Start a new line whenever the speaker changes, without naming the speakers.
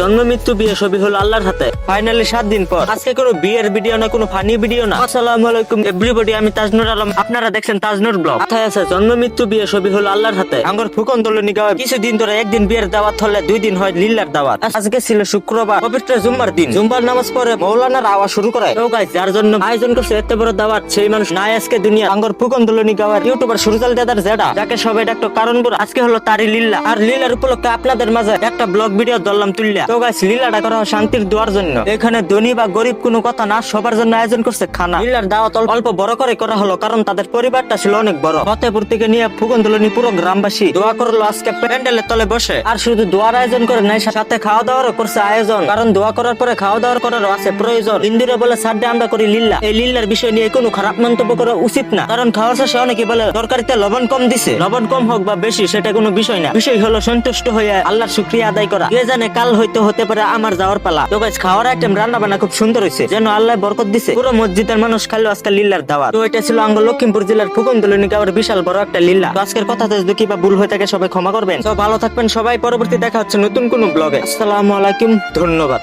জন্ম, মৃত্যু হাতে। ফাইনালি সাত দিন আজকে কোনো না, কোনো ফানি কিছুদিন ধরে একদিন বিয়ের দাওয়াত হলে দুই দিন হয় লিল্লার দাওয়াত। আজকে ছিল শুক্রবার, পবিত্র জুম্মার দিন। জুম্বার নামাজ পরে মৌলানার আওয়াজ শুরু করে। যার জন্য আয়োজন করছে এত বড় দাওয়াত, সেই মানুষ নাই আজকে দুনিয়া আঙ্গর ফুকন দলনি গাওয়ার ইউটিউবার সুরজাল দাদার জেডা, যাকে সবাই ডাকতো কারণপুর আজকে হলো তারই লিল্লা আর লিলার উপলক্ষে আপনাদের মাঝে একটা ব্লগ ভিডিও ধরলাম তুললা তো গাইস লীলাটা করা শান্তির দোয়ার জন্য। এখানে ধনী বা গরিব কোনো কথা না, সবার জন্য আয়োজন করছে খানা। লীলার দাওয়াত অল্প- বড় করে করা হলো কারণ তাদের পরিবারটা ছিল অনেক বড়। ফতেপুর থেকে নিয়ে ফুকন দলনি পুরো গ্রামবাসী দোয়া করল আজকে প্যান্ডেলের তলে বসে। আর শুধু দোয়ার আয়োজন করে নাই সাথে খাওয়া দাওয়ারও করছে আয়োজন। কারণ দোয়া করার পরে খাওয়া দাওয়ার করারও আছে প্রয়োজন। হিন্দুরা বলে সাড্ডে আমরা করি লিল্লা এই লিল্লার বিষয় নিয়ে কোনো খারাপ মন্তব্য করা উচিত না। কারণ খাওয়ার শেষে অনেকে বলে, তরকারিতে লবণ কম দিছে। লবণ কম হোক বা বেশি, সেটা কোনো বিষয় না। বিষয় হলো সন্তুষ্ট হয়ে আল্লাহর শুক্রিয়া আদায় করা। কে জানে কাল হয়তো হতে পারে আমার যাওয়ার পালা। তো গাছ খাওয়ার আইটেম রান্না বান্না খুব সুন্দর হয়েছে। যেন আল্লাহ বরকত দিছে। পুরো মসজিদের মানুষ খাইলো আজকে লিল্লার দাওয়া তো এটা ছিল আঙ্গ লক্ষ্মীপুর জেলার ফুকনদলনি গাওয়ার বিশাল বড় একটা লিল্লা তো আজকের কথাতে যদি কিবা ভুল হয়ে থাকে, সবাই ক্ষমা করবেন। তো ভালো থাকবেন সবাই। পরবর্তী দেখা হচ্ছে নতুন কোনো ব্লগে আসসালামু আলাইকুম। ধন্যবাদ।